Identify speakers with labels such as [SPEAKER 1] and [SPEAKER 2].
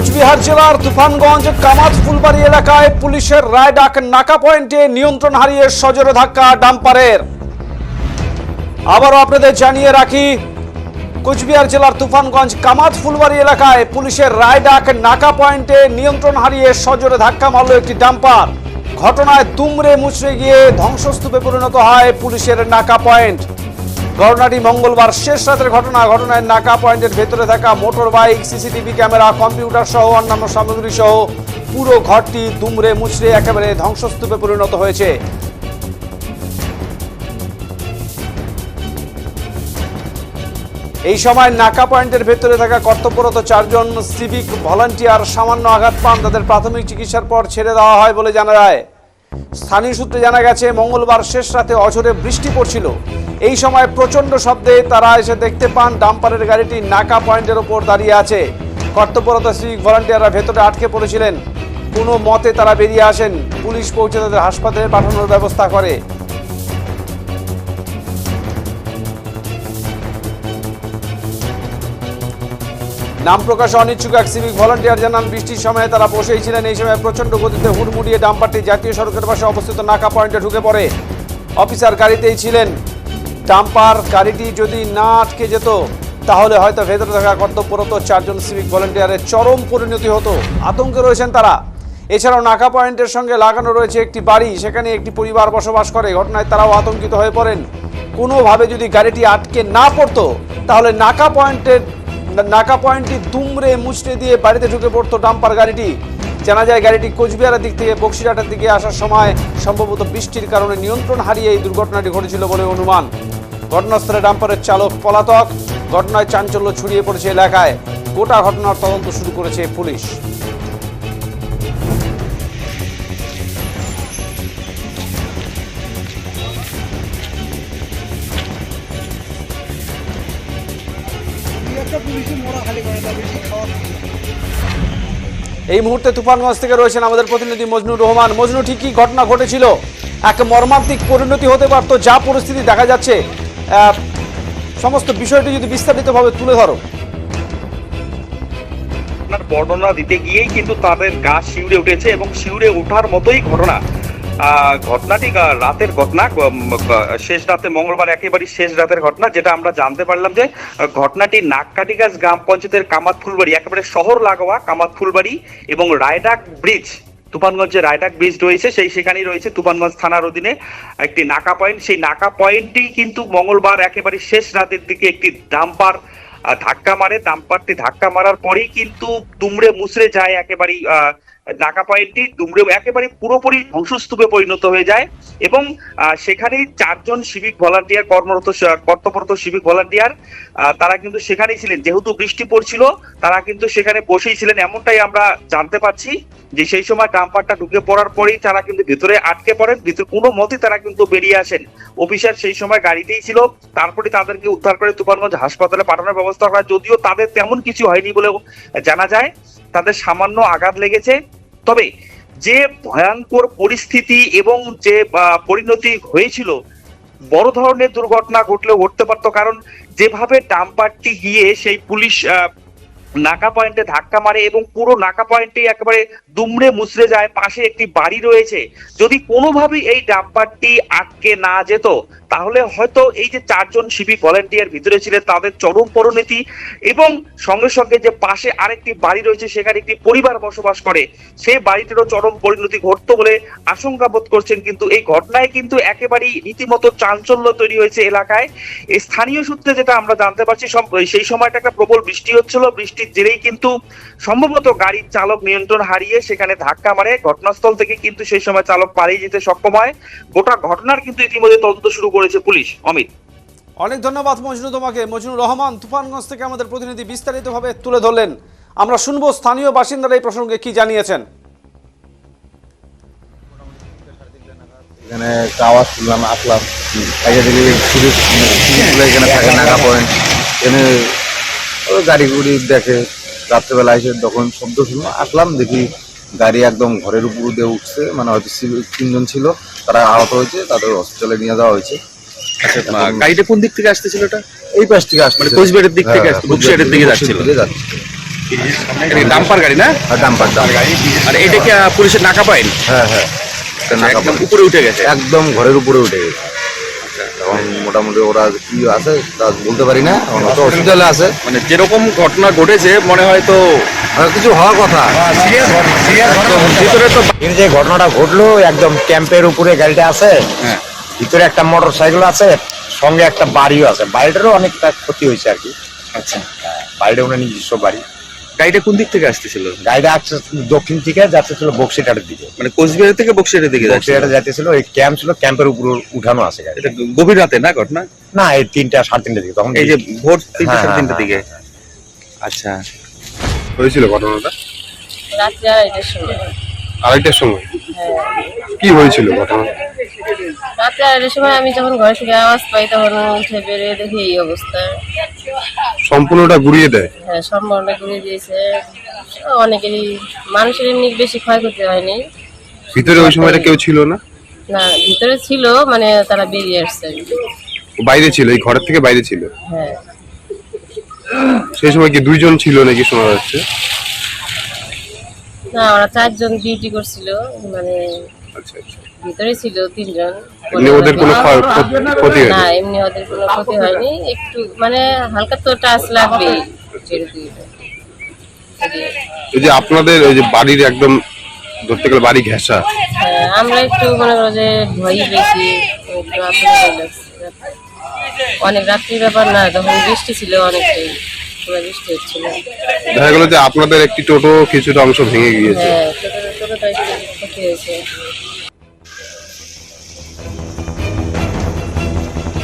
[SPEAKER 1] কোচবিহার জেলার তুফানগঞ্জ, কামাত ফুলবাড়ি এলাকায় পুলিশের রায় ডাক নাকা পয়েন্টে নিয়ন্ত্রণ হারিয়ে সজোরে ধাক্কা ডাম্পারের। আবারও আপনাদের জানিয়ে রাখি, কোচবিহার জেলার তুফানগঞ্জ, কামাত ফুলবাড়ি এলাকায় পুলিশের রায় ডাক নাকা পয়েন্টে নিয়ন্ত্রণ হারিয়ে সজোরে ধাক্কা মারল একটি ডাম্পার। ঘটনায় দুমড়ে মুচড়ে গিয়ে ধ্বংসস্তূপে পরিণত হয় পুলিশের নাকা পয়েন্ট। ঘটনাটি মঙ্গলবার শেষ রাতের ঘটনা। ঘটনায় নাকা পয়েন্টের ভেতরে থাকা motor bike, CCTV camera, computer সহ অন্যান্য সামগ্রী সহ পুরো ঘরটি দুমড়ে মুচড়ে একেবারে ধ্বংসস্তূপে পরিণত হয়েছে। এই সময় নাকা পয়েন্টের ভেতরে থাকা কর্তব্যরত চারজন সিভিক ভলান্টিয়ার সামান্য আঘাত পান। তাদের প্রাথমিক চিকিৎসার পর ছেড়ে দেওয়া হয় বলে জানা যায়। স্থানীয় সূত্রে জানা গেছে, মঙ্গলবার শেষ রাতে অঝরে বৃষ্টি পড়ছিল। এই সময় প্রচণ্ড শব্দে তারা এসে দেখতে পান ডাম্পারের গাড়িটি নাকা পয়েন্টের ওপর দাঁড়িয়ে আছে। কর্তব্যরত সিভিক ভলান্টিয়াররা ভেতরে আটকে পড়েছিলেন। কোনো মতে তারা বেরিয়ে আসেন। পুলিশ পৌঁছে তাদের হাসপাতালে পাঠানোর ব্যবস্থা করে। নাম প্রকাশে অনিচ্ছুক এক সিভিক ভলান্টিয়ার জানান, বৃষ্টির সময় তারা বসেই ছিলেন এই সময় প্রচণ্ড গতিতে হুড়মুড়িয়ে ডাম্পারটি জাতীয় সড়কের পাশে অবস্থিত নাকা পয়েন্টে ঢুকে পড়ে। অফিসার গাড়িতেই ছিলেন। ডাম্পার গাড়িটি যদি না আটকে যেত, তাহলে হয়তো ভেতরে থাকা কর্তব্যরত চারজন সিভিক ভলান্টিয়ারের চরম পরিণতি হতো। আতঙ্কে রয়েছেন তারা। এছাড়াও নাকা পয়েন্টের সঙ্গে লাগানো রয়েছে একটি বাড়ি, সেখানে একটি পরিবার বসবাস করে। ঘটনায় তারাও আতঙ্কিত হয়ে পড়েন। কোনোভাবে যদি গাড়িটি আটকে না পড়তো, তাহলে নাকা পয়েন্টের নাকা পয়েন্টটি দুমড়ে মুচড়ে দিয়ে বাড়িতে ঢুকে পড়তো ডাম্পার গাড়িটি। জানা যায় গাড়িটি কোচবিহারের দিক থেকে বক্সিরাটার দিকে আসার সময় সম্ভবত বৃষ্টির কারণে নিয়ন্ত্রণ হারিয়ে এই দুর্ঘটনাটি ঘটেছিল বলে অনুমান। ঘটনাস্থলে ডাম্পারের চালক পলাতক। ঘটনায় চাঞ্চল্য ছড়িয়ে পড়েছে এলাকায়। গোটা ঘটনার তদন্ত শুরু করেছে পুলিশ। এই মুহূর্তে তুফানগঞ্জ থেকে রয়েছেন আমাদের প্রতিনিধি মজনুর রহমান। মজনু ঠিকই ঘটনা ঘটেছিল? এক মর্মান্তিক পরিণতি হতে পারতো, যা পরিস্থিতি দেখা যাচ্ছে। সমস্ত বিষয়টি যদি বিস্তারিতভাবে তুলে ধরো।
[SPEAKER 2] বর্ণনা দিতে গিয়েই কিন্তু তাদের গা শিউরে উঠেছে এবং শিউরে ওঠার মতোই ঘটনা। ঘটনাটি রাতের ঘটনা শেষ রাতে মঙ্গলবার একেবারে শেষ রাতের ঘটনা যেটা আমরা জানতে পারলাম যে ঘটনাটি নাককাটিগাছ গ্রাম পঞ্চায়েতের কামাত ফুলবাড়ি একেবারে শহর লাগোয়া কামাত ফুলবাড়ি এবং রায়ডাক ব্রিজ তুফানগঞ্জে রায়ডাক ব্রিজ রয়েছে সেই সেখানেই রয়েছে তুফানগঞ্জ থানার অধীনে একটি নাকা পয়েন্ট সেই নাকা পয়েন্টটি কিন্তু মঙ্গলবার একেবারে শেষ রাতের দিকে একটি ডাম্পার ধাক্কা মারে ডাম্পারটি ধাক্কা মারার পরেই কিন্তু দুমড়ে মুচড়ে যায় একেবারেই আহ, নাকা পয়েন্টটি দুমড়ে একেবারে পুরোপুরি ধ্বংসস্তূপে পরিণত হয়ে যায় এবং সেখানেই চারজন সিভিক ভলান্টিয়ার কর্মরত কর্তব্যরত সিভিক ভলান্টিয়ার তারা কিন্তু সেখানেই ছিলেন। যেহেতু বৃষ্টি পড়ছিল, তারা কিন্তু সেখানে বসেই ছিলেন। এমনটাই আমরা জানতে পারছি যে সেই সময় ডাম্পারটা ঢুকে পড়ার পরেই তারা কিন্তু ভিতরে আটকে পড়েন। ভিতরে কোনো মতে তারা কিন্তু বেরিয়ে আসেন। অফিসার সেই সময় গাড়িতেই ছিল। তারপরে তাদেরকে উদ্ধার করে তুফানগঞ্জ হাসপাতালে পাঠানোর ব্যবস্থা করা যদিও তাদের তেমন কিছু হয়নি বলেও জানা যায়। তাদের সামান্য আঘাত লেগেছে। তবে যে ভয়ঙ্কর পরিস্থিতি এবং যে পরিণতি হয়েছিল, বড় ধরনের দুর্ঘটনা ঘটলেও ঘটতে পারতো। কারণ যেভাবে ডাম্পারটি গিয়ে সেই পুলিশ নাকা পয়েন্টে ধাক্কা মারে এবং পুরো নাকা পয়েন্টে একেবারে দুমড়ে মুচড়ে যায়, পাশে একটি বাড়ি রয়েছে। যদি কোনোভাবেই এই ডাম্পারটি আটকে না যেত তাহলে হয়তো এই যে চারজন সিভিক ভলেন্টিয়ার ভিতরে ছিলেন, তাদের চরম পরিণতি এবং সঙ্গে সঙ্গে যে পাশে আরেকটি বাড়ি রয়েছে, সেখানে একটি পরিবার বসবাস করে, সেই বাড়িটিরও চরম পরিণতি ঘটতো বলে আশঙ্কা বোধ করছেন। কিন্তু এই ঘটনায় কিন্তু একেবারেই রীতিমতো চাঞ্চল্য তৈরি হয়েছে এলাকায়। স্থানীয় সূত্রে যেটা আমরা জানতে পারছি সেই সময়টা একটা প্রবল বৃষ্টি হচ্ছিল। বৃষ্টির জেরেই কিন্তু সম্ভবত গাড়ির চালক নিয়ন্ত্রণ হারিয়ে সেখানে ধাক্কা মারে। ঘটনাস্থল থেকে কিন্তু সেই সময় চালক পালিয়ে যেতে সক্ষম হয়। গোটা ঘটনার কিন্তু ইতিমধ্যে তদন্ত শুরু করেছে পুলিশ। অমিত।
[SPEAKER 1] অনেক ধন্যবাদ মজনু তোমাকে। মজনুর রহমান তুফানগঞ্জ থেকে আমাদের প্রতিনিধি বিস্তারিতভাবে তুলে ধরলেন। আমরা শুনব স্থানীয় বাসিন্দারা এই প্রসঙ্গে কি জানিয়েছেন।
[SPEAKER 3] এখানে একটা আওয়াজ শুনলাম আসলাম। আগে দেখি সুযোগ এখানে থাকে পয়েন্ট এখানে গাড়ি গুড়ি দেখে রাত্রেবেলা এসে যখন শব্দ শুনলাম আসলাম দেখি গাড়ি একদম ঘরের উপর দিয়ে উঠছে মানে হয়তো তিনজন ছিল তারা আহত হয়েছে তাদের হসপিটালে নিয়ে যাওয়া হয়েছে।
[SPEAKER 4] আচ্ছা গাড়িটা কোন দিক থেকে আসতেছিল এটা
[SPEAKER 3] এই পাশ থেকে আসছে
[SPEAKER 4] মানে কোচবিহারের দিক থেকে আসছে, বক্সিরহাটের দিকে যাচ্ছিল।
[SPEAKER 1] ডাম্পার গাড়ি না?
[SPEAKER 3] ডাম্পার ডাম্পার
[SPEAKER 1] আর এটা কি পুলিশের নাকা পাইন?
[SPEAKER 3] হ্যাঁ হ্যাঁ।
[SPEAKER 1] একদম উপরে উঠে গেছে।
[SPEAKER 3] একদম ঘরের উপরে উঠে গেছে। এখন মোটামুটি ওরা কি আছে তা বলতে পারি না। এখন হসপিটালে আছে।
[SPEAKER 1] মানে যেরকম ঘটনা ঘটেছে মনে হয় তো
[SPEAKER 3] কিছু হওয়ার কথা।
[SPEAKER 1] ভিতরে তো
[SPEAKER 4] যে ঘটনাটা ঘটলো একদম ক্যাম্পের উপরে গাড়িটা আছে।
[SPEAKER 1] হ্যাঁ।
[SPEAKER 4] ভিতরে একটা মোটর সাইকেল আছে সঙ্গে একটা বাড়িও আছে। বাড়িটারও অনেকটা ক্ষতি হয়েছে আর কি।
[SPEAKER 1] আচ্ছা।
[SPEAKER 4] বাড়িটা ওনার নিজস্ব বাড়ি।
[SPEAKER 1] গাড়িটা কোন দিক থেকে আসতেছিল?
[SPEAKER 4] গাড়িটা আসছে দক্ষিণ থেকে যাচ্ছিল বক্সিটারের দিকে।
[SPEAKER 1] মানে কোচবিহার থেকে বক্সিয়ারের দিকে যাচ্ছে
[SPEAKER 4] বক্সিটারে যাচ্ছিল ওই ক্যাম্প ছিল ক্যাম্পের উপর উঠানো আছে গাড়ি
[SPEAKER 1] এটা গভীর রাতে না ঘটনা?
[SPEAKER 4] না এই তিনটা সাড়ে তিনটা দিকে তখন
[SPEAKER 1] এই যে ভোর তিনটে
[SPEAKER 4] হ্যাঁ,
[SPEAKER 1] সাড়ে তিনটের
[SPEAKER 4] হ্যাঁ,
[SPEAKER 1] দিকে আচ্ছা।
[SPEAKER 5] হয়েছিল ঘটনাটা?
[SPEAKER 6] রাত্রে আড়াইটার সময়।
[SPEAKER 5] আড়াইটার সময়?
[SPEAKER 6] হ্যাঁ
[SPEAKER 5] কি হয়েছিল ঘটনা?
[SPEAKER 6] রাত্রে আড়াইটার সময় আমি যখন ঘর থেকে আওয়াজ পাই তখন উঠে বেরিয়ে দেখি এই অবস্থা।
[SPEAKER 5] সম্পূর্ণটা ঘুরিয়ে দেয়?
[SPEAKER 6] হ্যাঁ সম্ভাবনা করে দিয়েছে। অনেকেরই মানুষের এমনি বেশি ক্ষয়ক্ষতি হয়নি।
[SPEAKER 5] ভিতরে ওই সময়টা কেউ ছিল না?
[SPEAKER 6] না ভিতরে ছিল মানে তারা বেরিয়ে আসছে।
[SPEAKER 5] বাইরে ছিল এই ঘরের থেকে বাইরে ছিল?
[SPEAKER 6] হ্যাঁ।
[SPEAKER 5] সেই সময় কি দুইজন ছিল নাকি শোনা যাচ্ছে?
[SPEAKER 6] না ওরা চারজন ডিউটি করছিল মানে
[SPEAKER 5] আচ্ছা আচ্ছা।
[SPEAKER 6] ভিতরে ছিল তিনজন।
[SPEAKER 5] ওদের কোনো ক্ষতি-
[SPEAKER 6] না এমনি ওদের কোনো ক্ষতি হয়নি। একটু মানে হালকা তো টাচ লাগবে।
[SPEAKER 5] এই যে আপনাদের ওই যে বাড়ির একদম ধরতে গেলে বাড়ি ঘেঁষা।
[SPEAKER 6] হ্যাঁ, আমরা একটু মনে করো যে ভয় পেয়েছি। অনেক রাত্রির ব্যাপার না তখন বৃষ্টি ছিল অনেকটাই। হচ্ছিল।
[SPEAKER 5] দেখা গেল যে আপনাদের একটি টোটো কিছুটা অংশ ভেঙে গিয়েছে।
[SPEAKER 6] হ্যাঁ হয়েছে।